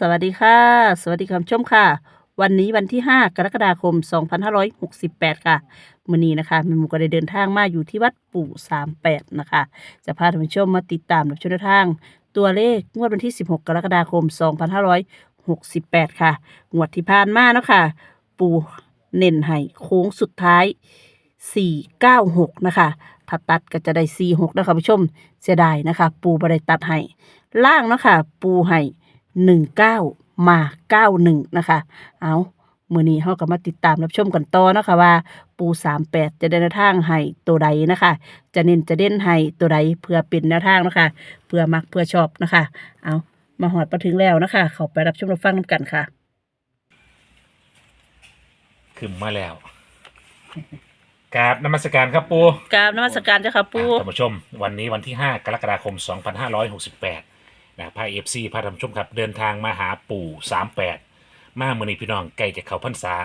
สวัสดีค่ะ สวัสดีคุณผู้ชมค่ะ วันนี้วันที่ 5 กรกฎาคม 2568 ค่ะมื้อนี้นะคะแม่หมูก็ได้เดินทางมาอยู่ที่วัดปู่ 38 นะคะ จะพาท่านผู้ชมมาติดตามรับชมแนทาง ตัวเลขงวดวันที่ 16 กรกฎาคม 2568 ค่ะ งวดที่ผ่านมาเนาะค่ะ ปู่เน้นให้โค้งสุดท้าย 496 นะคะถ้าตัดก็จะได้ 46 นะคะผู้ชม เสียดายนะคะ ปูบ่ได้ตัดให้ ล่างเนาะค่ะ ปูให้ หนึ่งเก้ามาเก้าหนึ่งนะคะ เอามือนี้เราก็มาติดตามรับชมกันต่อเนาะคะว่า ปูสามแปดจะได้แนวทางให้ตัวใดนะคะ จะเน้นจะเด่นให้ตัวใดเพื่อเป็นแนวทางเนาะคะ เพื่อมักเพื่อชอบนะคะ เอามาหอดมาถึงแล้วนะคะ เขาไปรับชมรับฟังนำกันค่ะ ขึ้นมาแล้วกราบนมัสการครับปูกราบนมัสการเจ้าค่ะปูอะท่านผู้ชม วันนี้วันที่ 5 กรกฎาคม 2568 นะพาเอฟซีพาท่านผู้ชมครับเดินทางมาหาปู่38มาเมื่อนี้พี่น้องใกล้จะเข้าพรรษา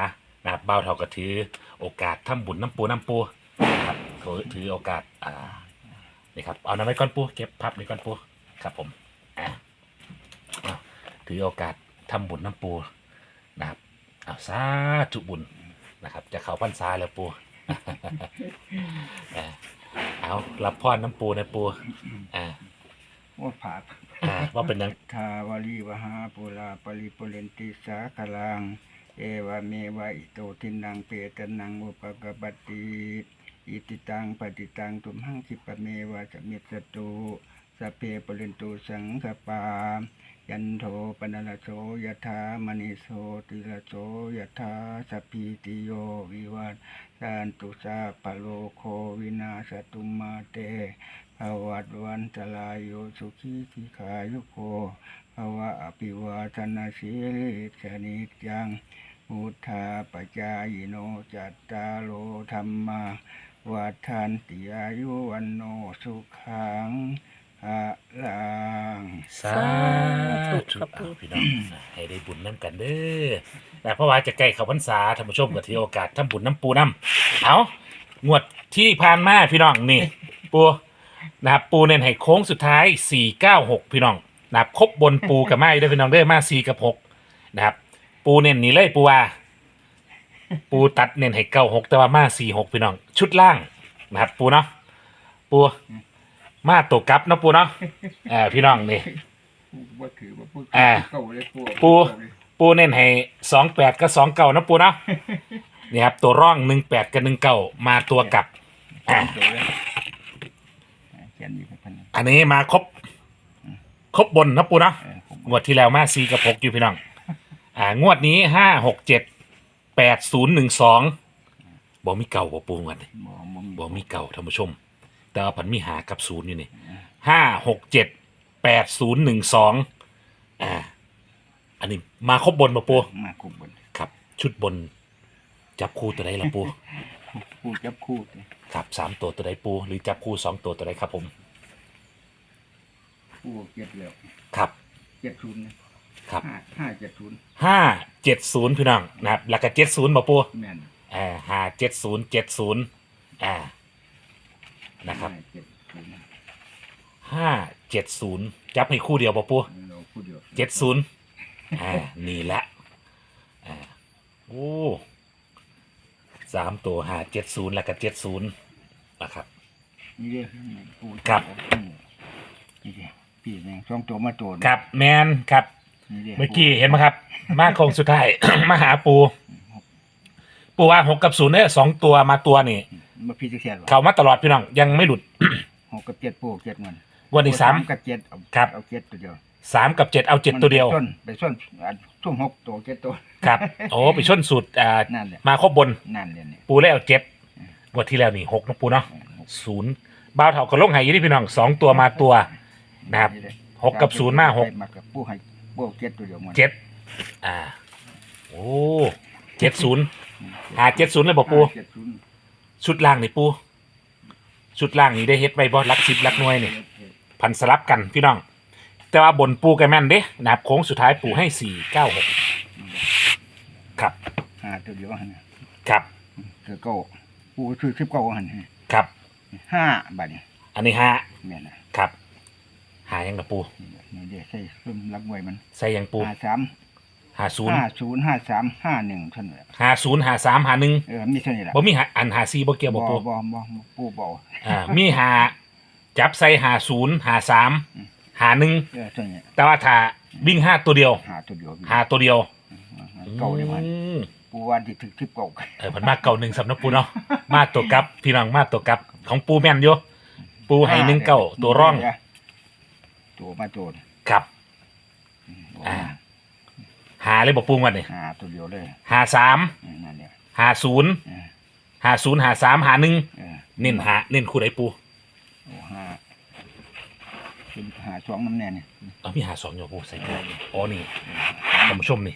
นะครับบ่าวเท่าก็ถือ โอกาสทำบุญน้ำปูน้ำปูนะครับถือถือโอกาสอ่านี่ครับเอาน้ำไว้ก่อนปูเก็บพับไว้ก่อนปูครับผมอะเอาถือโอกาสทำบุญน้ำปูนะครับเอาสาธุบุญนะครับ จะเข้าพรรษาแล้วปู เอารับพรน้ำปูนะปูอ่า ว่าผา อ่าว่าเป็นยังทาวาลีวหาปุราปริปุเรนติสาคลัง เอวเมวะอิโตทินังเปตนังอุปกปปติอิติตังปฏิตังตุมหังคิปะเมวะสมิสตุสพเพปุเรนตุสังคปา ยันโทปนลโสยถามณิโสติลโสยถาสพพิติโยวิวัตสันตุสาปโลโควินาสตุมาเตภวัตวันตลายโยสุขีทิขายุโกภวะอภิวาทนาสีลิสนิจยังมุทาปจายโนจัตตาโลธรรมาวัฏันติอายุวันโนสุขัง อะลังสาธุธุครับปูเอาพี่น้องให้ได้บุญน้ำกันเด้อนะเพราะว่าจะใกล้เข้าพรรษาท่านผู้ชมก็ถือโอกาสทำบุญน้ำปูน้ำเอางวดที่ผ่านมาพี่น้องนี่ ปูนะครับปูเน้นให้โค้งสุดท้าย 496 พี่น้องนะครับครบบนปูกับไม้ด้วยพี่น้องเด้อมา4กับ6นะครับ ปูเน้นนี่เลยปูว่า ปูตัดเน้นให้เก้าหกแต่ว่ามาสี่หกพี่น้อง ชุดล่างนะครับ ปูเนาะปู มาตัวกลับเนาะปูเนาะเออพี่น้องนี่ว่าถือว่าพูดอ่าเก่าเลยปูปู ปูเน้นให้สองแปดกับสองเก้านะปูเนาะนี่ครับตัวร่องหนึ่งแปดกับหนึ่งเก้ามาตัวกลับ อ่าเดี๋ยวเลยเขียนอยู่พันอันนี้มาครบ ครบบนนะปูเนาะ เออผมงวดที่แล้วมาสี่กับหกอยู่พี่น้อง อ่างวดนี้ห้าหกเจ็ดแปดศูนย์หนึ่งสองบอกมีเก่าบ่ปูงวดนี้บ่บ่บ่มีเก่าท่านผู้ชม แต่ว่าผันมีหากับศูนย์อยู่นี่ห้าหกเจ็ดแปดศูนย์หนึ่งสองอ่าอันนี้มาครบบนมาปูมาคุบบนครับ ชุดบน จับคู่ตัวใดละปูปูจับคู่เลยครับสามตัวตัวใดปูหรือจับคู่สองตัวตัวใดครับผมปูเจ็ดแล้วครับเจ็ดศูนย์นะครับห้าห้าเจ็ดศูนย์ห้าเจ็ดศูนย์พี่น้องนะครับแล้วก็เจ็ดศูนย์มาปูแม่น อ่าห้าเจ็ดศูนย์เจ็ดศูนย์อ่า นะครับห้าเจ็ดศูนย์ห้าเจ็ดศูนย์จับให้คู่เดียวมาปูเราพูดเดียวเจ็ดศูนย์อ่านี่แหละอ่าโอ้สามตัวหาเจ็ดศูนย์แล้วก็เจ็ดศูนย์นะครับ นี่เด้อปูครับ นี่เด้อพี่แม่งสองตัวมาตัวครับแมนครับ นี่ด้เมื่อกี้เห็นไหมครับ มาโคงสุดท้าย มาหาปู ปูว่าหกกับศูนย์เนี่ยสองตัวมาตัวนี่มาพี่จะแค่หรอเขามาตลอดพี่น้องยังไม่หลุด หกกับเจ็ดปูเจ็ดมันวันที่สาม กับเจ็ดเอาครับ เอาเจ็ดตัวเดียวสามกับเจ็ดเอาเจ็ดตัวเดียวมันไปส้นไปส้นอันทุ่มหกตัวเจ็ดตัวครับ โอ้ไปชนสุดอ่านั่นแหละมาครบบนนั่นเลยเนี่ยปูแล้วเจ็ดงวันที่แล้วนี่หกนะปูเนาะศูนย์บ้าวเถาก็ลงใหายยี่ที่พี่น้องสองตัวมาตัวนะครับนี่แหละหกกับศูนย์มาหกมากับปูให้ปูเจ็ดตัวเดียวมันเจ็ดอ่า โอ้เจ็ดศูนย์หาเจ็ดศูนย์เลยบอกปูเจ็ดศูนย์ ชุดล่างนี่ปูชุดล่างนี่ได้เฮ็ดไว้บ่ลักสิบลักหน่วยนี่พันสลับกันพี่น้อง แต่ว่าบนปูกระแม่นเด้นะครับโค้งสุดท้ายปูให้สี่เก้าหกครับหาตัวเดียวหันครับเสือเก้าปูซื้อสิบเก้าหันครับห้าบาทนี่อันนี้ห้าแม่นน่ะครับหายังกับปูนี่เดี๋ยวใส่ซุ่มรักไว้มัน ใส่ยังปูห้าสาม หาศูนย์ห้าศูนย์ห้าสามห้าหนึ่งเท่านั้นแหละหาศูนย์หาสามหาหนึ่งเออมีเท่านี้แหละบ่มีหาอันหาซีบ่เกี่ยวบ่บ่ปูบ่บ่ปูบ่อ่ามีหาจับใส่หาศูนย์หาสามอืมหาหนึ่งเออเท่านี้แต่ว่าถ้าวิ่งห้าตัวเดียวหาตัวเดียวหาตัวเดียวเก่าเลยมันอืมปูวันที่ถึกทิพเก่าเออเพันมาเก่าหนึ่งสำนักปูเนาะมาตัวกลับพี่น้องมาตัวกลับของปูแม่นอยู่ปูให้หนึ่งเก้าตัวร่องตัวมาโจรครับอ่า หาเลยบอกปูวันนี่หาตัวเดียวเลยหาสามเออนั่นเนี่ยหาศูนย์เออ หาศูนย์หาสามหาหนึ่งเออเน้นหาเน้นคู่ไหนปูโอ้หาเป็นหาสองน้ำแน่เนี่ยเออมีหาสองอยู่ปูใส่ปูอ๋อนี่ท่านผู้ชมนี่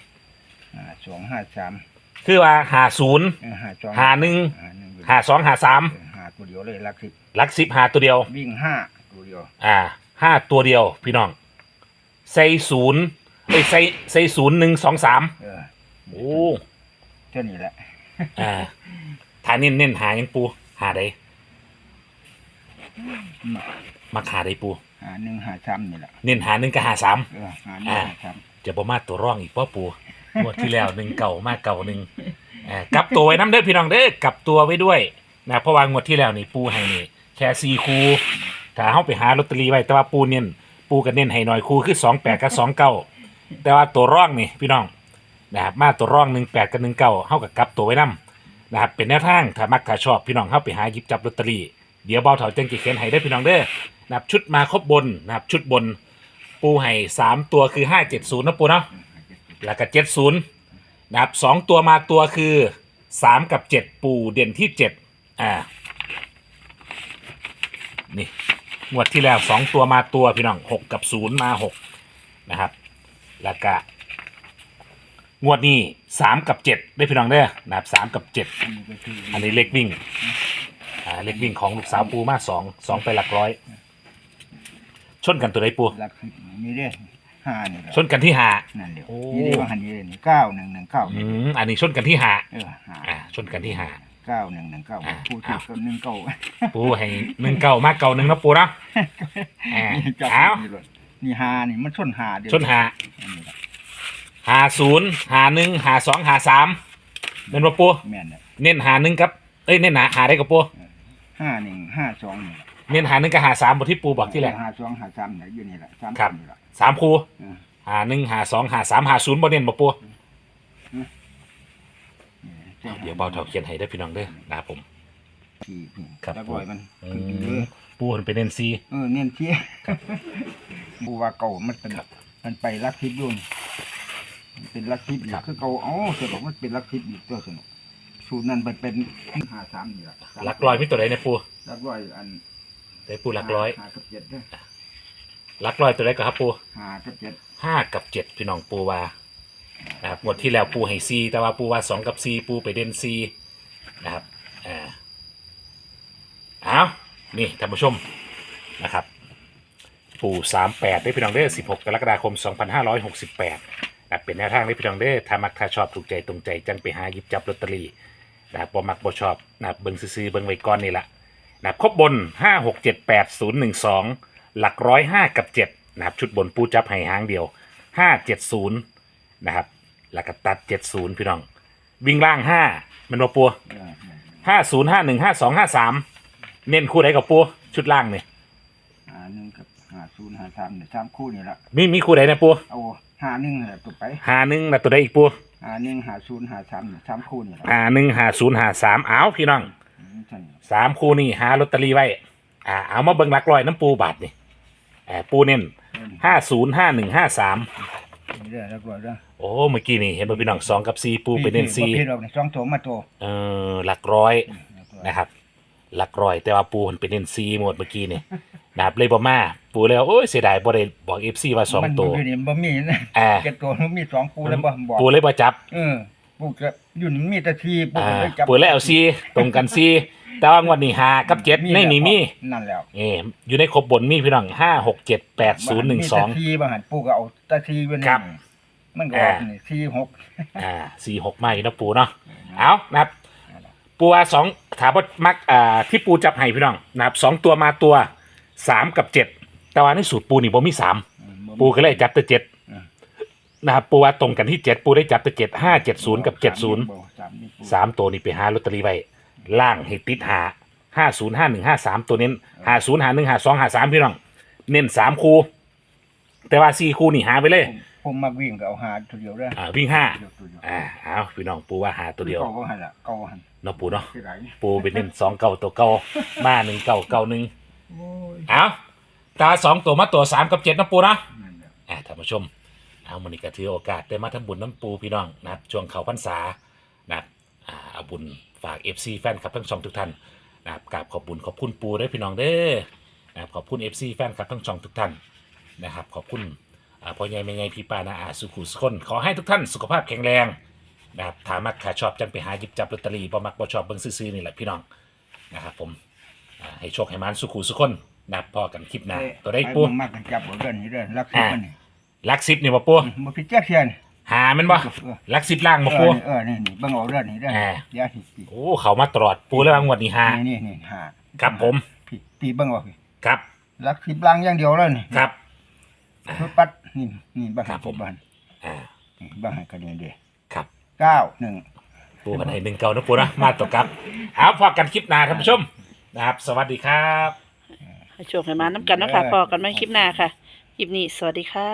หาสองห้าสามคือว่าหาศูนย์เออหาสองหาหนึ่งหาหนึ่งหาสองหาสามเออหาตัวเดียวเลยลักสิบหลักสิบหาตัวเดียว วิ่งห้าตัวเดียวอ่าห้าตัวเดียวพี่น้องใส่ศูนย์ เอ้ยใส่ใส่ศูนย์หนึ่งสองสามเออโอ้เท่านี้แหละอ่าถ้าเน้นเน้นหายังปูหาได้มามาหาได้ปู หาหนึ่งหาสามนี่แหละเน้นหาหนึ่งกับหาสาม เออหาหนึ่งอ่าหาสามจะบ่มาตัวร่องอีกป่ะปูงวดที่แล้วหนึ่งเก่ามาเก่าหนึ่งอ่ากลับตัวไว้น้ำเด้อพี่น้องเด้อกลับตัวไว้ด้วยนะเพราะว่างวดที่แล้วนี่ปูให้นี่แค่สี่คูถ้าเฮาไปหาลอตเตอรี่ไว้แต่ว่าปูเน้นปูก็เน้นให้หน่อยคูคือสองแปดกับสองเก้า แต่ว่าตัวร่องนี่พี่น้องนะครับมาตัวร่องหนึ่งแปดกับหนึ่งเก้าเฮากับกลับตัวไว้น้ำนะครับเป็นแนวทางถ้ามักถ้าชอบพี่น้องเฮาไปหาหยิบจับลอตเตอรี่เดี๋ยวเบาเถาจังจะเขียนให้ได้พี่น้องเด้อนะครับชุดมาครบบนนะครับชุดบนปูให้สามตัวคือห้าเจ็ดศูนย์นะปูเนาะแล้วก็เจ็ดศูนย์นะครับสองตัวมาตัวคือสามกับเจ็ดปูเด่นที่เจ็ดอ่านี่งวดที่แล้วสองตัวมาตัวพี่น้องหกกับศูนย์มาหกนะครับ แล้วก็งวดนี้สามกับเจ็ดได้พี่น้องเด้อนะครับสามกับเจ็ดอันนี้ก็คืออันนี้เล็กวิ่งอ่าเล็กวิ่งของลูกสาวปูมาสองสองไปหลักร้อย ชนกันตัวใดปูลักสิบมีเด้ห้านี่แหละชนกันที่หา นั่นเดียวโอ้ นี่เรียกว่าหันนี้เลยนี่เก้าหนึ่งหนึ่งเก้าอืมอันนี้ชนกันที่หาเออหาอ่าชนกันที่หา เก้าหนึ่งหนึ่งเก้าอ่าพูดถึงก็หนึ่งเก้าปูให้หนึ่งเก่ามากเก่าหนึ่งนะปูนะอ่านี่จับเอา นี่เลย นี่หานี่มันชนหาเดียวชนหาอันนี้แหละหาศูนย์หาหนึ่งหาสองหาสามเป็นปะปูแม่นเนี่ยเน้นหาหนึ่งกับเอ้ยเน้นหาหาได้กับปูห้าหนึ่งห้าสองนี่แหละเน้นหาหนึ่งกับหาสามบทที่ปูบอกที่แรก ห้าสองห้าสามเนี่ยอยู่นี่แหละสามครับ นี่แหละสามคูเออหาหนึ่งหาสองหาสามหาศูนย์บอเน้นปะปูนี่เดี๋ยวเบาเท่าเขียนให้ได้อพี่น้องเด้อนะครับผมที่นี่ครับตะกอยมันอืคือเยมอะปูมันเป็นเน้นซีเออเน้นเชี่ย บูว่าเก่ามันเป็นมันไปลักทิพย์อยุ่นมันเป็นลักทิพย์อีกคือเก่าเอ้าสรุปมันเป็นลักทิพย์อีกตัวสนุกสูตรนั้นมันเป็นห้าสามนี่แหละหลักร้อยมีตัวใดเนี่ยปูลักร้อยอันได้ปูหลักร้อยห้ากับเจ็ดเด้อหลักร้อยตัวใดก็ครับปูห้ากับเจ็ดห้ากับเจ็ดพี่น้องปูว่านะครับงวดที่แล้วปูให้ซีแต่ว่าปูว่าสองกับซีปูไปเด่นซีนะครับอ่าเอานี่ท่านผู้ชมนะครับ ปูสามแปดได้พี่น้องเด้อสิบหกกรกฎาคมสองพันห้าร้อยหกสิบแปดนะเป็นแนวทางได้พี่น้องเด้อถ้ามักถ้าชอบถูกใจตรงใจจังไปหาหยิบจับลอตเตอรี่นะครับบ่มักบ่ชอบนะครับเบิ่งซื้อๆเบิ่งไว้ก่อนนี่ละนะครับครบบนห้าหกเจ็ดแปดศูนย์หนึ่งสองหลักร้อยห้ากับเจ็ดนะครับชุดบนปูจับให้หางเดียวห้าเจ็ดศูนย์นะครับแล้วก็ตัดเจ็ดศูนย์พี่น้อง วิ่งล่างห้ามันบ่ปัวห้าศูนย์ห้าหนึ่งห้าสองห้าสามเน้นคู่ไหนกับปัวชุดล่างเนี่ยหาหนึ่งกับ ห้าศูนย์ห้าสามเนี่ยสามคู่นี่ละมีมีคู่ไหนนะปัวเอาห้าหนึ่งแหละตัวไปหาหนึ่งนะตัวใดอีกปัวห้าหนึ่งห้าศูนย์ห้าสามเนี่ยสามคู่นี่ละหาหนึ่งหาศูนย์หาสามเอาพี่น้องอืมใช่สามคู่นี่หาลอตเตอรี่ไว้ อ่า เอามาเบิ่งหลักร้อยน้ำปูบาทนี่แอบปูเน้นห้าศูนย์ห้าหนึ่งห้าสามเรื่อยแล้วก็เรื่องโอ้เมื่อกี้นี่เห็นป่ะพี่น้องสองกับสี่ปูไปเน้นสี่พี่เราเนี่ยสองโถมาโตเออหลักร้อยนะนะครับ หลักร้อย แต่ว่าปูมันเป็นเน้นสี่หมดเมื่อกี้นี่นะครับเลยบ่มาปูเลยว่าโอ้ยเสียดายบ่ได้บอกเอฟซีว่าสองมันตัว อยู่นี่บ่มีนะอ่า เจ็ดตัวมันมีสองคู่แล้วบ่บอกปูเลยบ่จับเออปูจะอยู่นี่มีแต่ทีปูอ่าก็เลยจับปูเลยเอาซีตรงกันซีแต่ว่างวดนี้หากับเจ็ดในนี่มีนั่นแล้วเอออยู่ในครบบนมีพี่น้องห้าหกเจ็ดแปดศูนย์หนึ่งสอง มีแต่ทีบางหันปูก็เอาแต่ทีไว้นี่ครับมันก็ออกนี่ทีหก อ่าสี่หกไม่นะปูเนาะ เอานะครับ ปูว่าสองถามว่ามักอ่าที่ปูจับให้พี่น้องนะครับสองตัวมาตัวสามกับเจ็ดแต่ว่าในสูตรปูนี่บ่มีสามอืมบ่มีปูก็เลยจับแต่เจ็ดอืมนะครับปูว่าตรงกันที่เจ็ดปูได้จับแต่เจ็ดห้าเจ็ดศูนย์กับเจ็ดศูนย์บ่สามนี่ปูสามตัวนี้ไปหาลอตเตอรี่ไว้ล่างให้ติดหาห้าศูนย์ห้าหนึ่งห้าสามตัวเน้นห้าศูนย์ห้าหนึ่งห้าสองห้าสามพี่น้อง เน้นสามคู่แต่ว่าสี่คู่นี่หาไปเลย ผมผมมักวิ่งก็เอาหาตัวเดียวได้อ่าวิ่งห้าเดียวตัวเดียวอ่าเอาพี่น้องปูว่าหาตัวเดียวเก่าก็หันละเก่าก็หัน เนาะปูเนาะที่ไหนปูไปเน้นสองเก่าตัวเก่ามาหนึ่งเก่าเก่าหนึ่งโอ้ยเอาตาสองตัวมาตัวสามกับเจ็ดนะปูเนาะ นั่นแหละอ่าท่านผู้ชมเอามันนี้ก็ถือโอกาสได้มาทำบุญน้ำปูพี่น้องนะครับช่วงเขาพรรษานะครับอ่าเอาบุญฝาก FC แฟนคลับทั้งสองทุกท่านนะครับกราบขอบบุญขอบคุณปูด้วยพี่น้องเด้อนะครับขอบคุณ FC แฟนคลับทั้งสองทุกท่านนะครับขอบคุณอ่าพ่อใหญ่แม่ใหญ่พี่ปานาอาสุขุสุคนขอให้ทุกท่านสุขภาพแข็งแรง นะครับถามักขาชอบจังไปหาหยิบจับลอตเตอรี่บ่มักบ่ชอบเบิ่งซื้อๆนี่แหละพี่น้องนะครับผมอ่าให้โชคให้มานสุขุสุคนนะครับพอกันคลิปหน้าตัวได้ปูอ้ผมมักกันจับเอาเดินนี่เด้อรักสิบมันนี่ลักซิปนี่บ่ปูอืมบ่ผิดจักเทียนหาแมันบ่เออลักสิบล่างเอบ่อปูนี่เออนี่นี่เบิ่งเอาเดินนี่เด้ออ่าเดี๋ยวสิปีโอ้เขามาตลอดปูแล้วงวดนี้หานี่นี่นี่หาครับผมพี่ปีเบิ่งเอาพี่ครับรักสิบลังอย่างเดียวเลยนี่ครับ ชุดปัดนี่นี่บ้านครับผม บ้านอ่า นี่บ้านให้กันนี่เด้ครับ เก้าหนึ่ง ปูกันให้หนึ่งเก่านะปูนะมาตกครับเอาพอกันคลิปหน้าท่านผู้ชมนะครับ สวัสดีครับ ให้โชคให้มาน้ำกันเนาะคะพอกันไม่คลิปหน้าค่ะคลิปนี้สวัสดีค่ะ